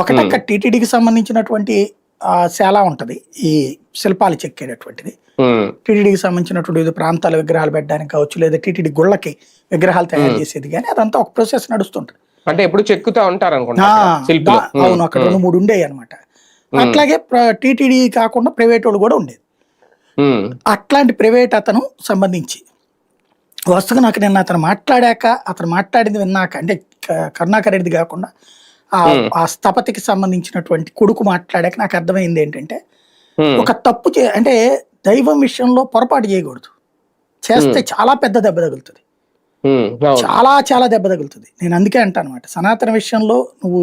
ఒకటక్క టీటీడీకి సంబంధించినటువంటి శాల ఉంటది. ఈ శిల్పాలు చెక్కేటటువంటిది. టీటీడీకి సంబంధించినటువంటి వివిధ ప్రాంతాల విగ్రహాలు పెట్టడానికి కావచ్చు లేదా టీటీడీ గుళ్ళకి విగ్రహాలు తయారు చేసేది కానీ అదంతా ఒక ప్రాసెస్ నడుస్తుంటది. అంటే ఎప్పుడు చెక్కుతా ఉంటారు అనుకుంటా అవును అక్కడ రెండు మూడు ఉండేవి అనమాట అట్లాగే టీటీడీ కాకుండా ప్రైవేట్ వాళ్ళు కూడా ఉండేది. అట్లాంటి ప్రైవేట్ అతను సంబంధించి. వస్తుగా నాకు నిన్న అతను మాట్లాడాక అతను మాట్లాడింది విన్నాక అంటే కరుణాకర్ రెడ్డి కాకుండా ఆ ఆ స్థపతికి సంబంధించినటువంటి కొడుకు మాట్లాడాక నాకు అర్థమైంది ఏంటంటే ఒక తప్పు చే అంటే దైవం విషయంలో పొరపాటు చేయకూడదు. చేస్తే చాలా పెద్ద దెబ్బ తగులుతుంది. చాలా చాలా దెబ్బ తగులుతుంది. నేను అందుకే అంటాను అనమాట సనాతన విషయంలో నువ్వు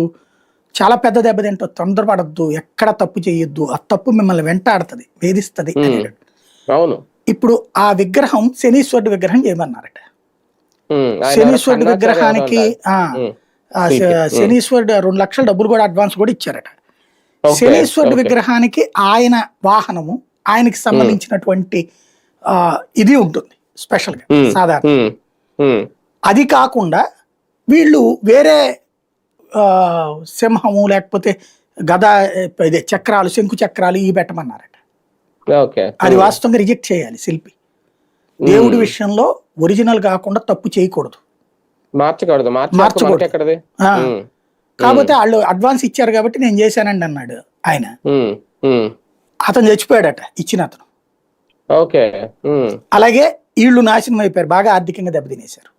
చాలా పెద్ద దెబ్బ తింటావు. తొందరపడద్దు. ఎక్కడ తప్పు చేయొద్దు. ఆ తప్పు మిమ్మల్ని వెంటాడుతుంది వేధిస్తుంది. అవును. ఇప్పుడు ఆ విగ్రహం శనీశ్వరుడు విగ్రహం చేయమన్నారట. శనీశ్వరుడు విగ్రహానికి శనీశ్వరుడు రెండు లక్షల డబ్బులు కూడా అడ్వాన్స్ కూడా ఇచ్చారట. శనీశ్వరుడు. విగ్రహానికి ఆయన వాహనము ఆయనకి సంబంధించినటువంటి ఇది ఉంటుంది స్పెషల్గా సాధారణ. అది కాకుండా వీళ్ళు వేరే సింహము లేకపోతే గద ఇదే చక్రాలు శంకు చక్రాలు ఇవి పెట్టమన్నారట. అది వాస్తవంగా రిజెక్ట్ చేయాలి శిల్పి. దేవుడి విషయంలో ఒరిజినల్ కాకుండా తప్పు చేయకూడదు. మార్చకూడదు. మార్చకూడదు. ఎక్కడది కాకపోతే వాళ్ళు అడ్వాన్స్ ఇచ్చారు కాబట్టి నేను చేశానండి అన్నాడు ఆయన. అతను చచ్చిపోయాడట ఇచ్చిన అతను. ఓకే. అలాగే వీళ్ళు నాశనం అయిపోయారు బాగా ఆర్థికంగా దెబ్బతినేశారు.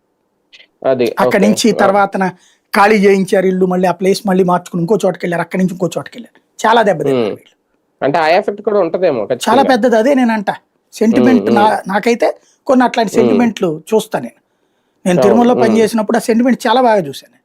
అది అక్కడి. నుంచి తర్వాత ఖాళీ చేయించారు ఇల్లు మళ్ళీ ఆ ప్లేస్ మళ్ళీ మార్చుకుని ఇంకో చోటకి వెళ్ళారు అక్కడి నుంచి ఇంకో చోటకి వెళ్ళారు చాలా దెబ్బతిన్నారు ఉమ్. వీళ్ళు. అంటే ఆ ఎఫెక్ట్ కూడా ఉంటదేమో చాలా. పెద్దది అదే నేను అంట సెంటిమెంట్ నాకైతే కొన్ని అట్లాంటి సెంటిమెంట్లు చూస్తా నేను. నేను తిరుమలలో పనిచేసినప్పుడు ఆ సెంటిమెంట్ చాలా బాగా చూశాను